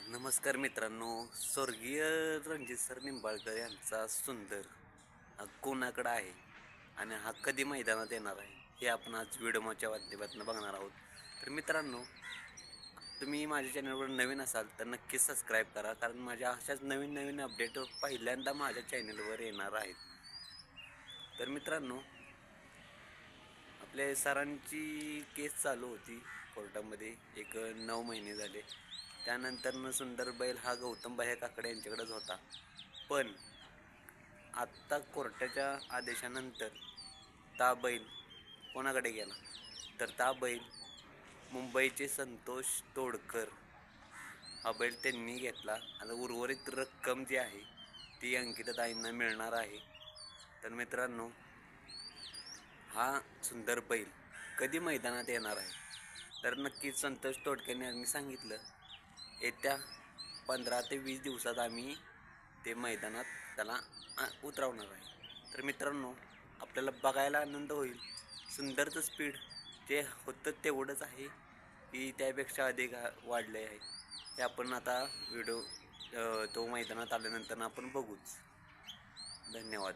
तर नमस्कार मित्रांनो स्वर्गीय रणजित सर निंबाळकर यांचा सुंदर हा कोणाकडं आहे आणि हा कधी मैदानात येणार आहे हे आपण आज व्हिडिओच्या माध्यमातून बघणार आहोत. तर मित्रांनो तुम्ही माझ्या चॅनलवर नवीन असाल तर नक्कीच सबस्क्राईब करा कारण माझ्या अशाच नवीन नवीन अपडेट पहिल्यांदा माझ्या चॅनलवर येणार आहेत. तर मित्रांनो आपल्या सरांची केस चालू होती कोर्टामध्ये एक नऊ महिने झाले. त्यानंतरनं सुंदर बैल हा गौतम बाह्या काकडे यांच्याकडेच होता. पण आत्ता कोर्टाच्या आदेशानंतर ता बैल कोणाकडे गेला? तर ता बैल मुंबईचे संतोष तोडकर. हा बैल त्यांनी घेतला आणि उर्वरित रक्कम जी आहे ती अंकिताताईंना मिळणार आहे. तर मित्रांनो हा सुंदर बैल कधी मैदानात येणार आहे? तर नक्कीच संतोष तोडकेने यांनी सांगितलं येत्या पंधरा ते वीस दिवसात आम्ही ते मैदानात त्याला उतरवणार आहे. तर मित्रांनो आपल्याला बघायला आनंद होईल. सुंदरचं स्पीड जे होतं तेवढंच आहे की त्यापेक्षा अधिक वाढले आहे. हे आपण आता व्हिडिओ तो मैदानात आल्यानंतर आपण बघूच. धन्यवाद.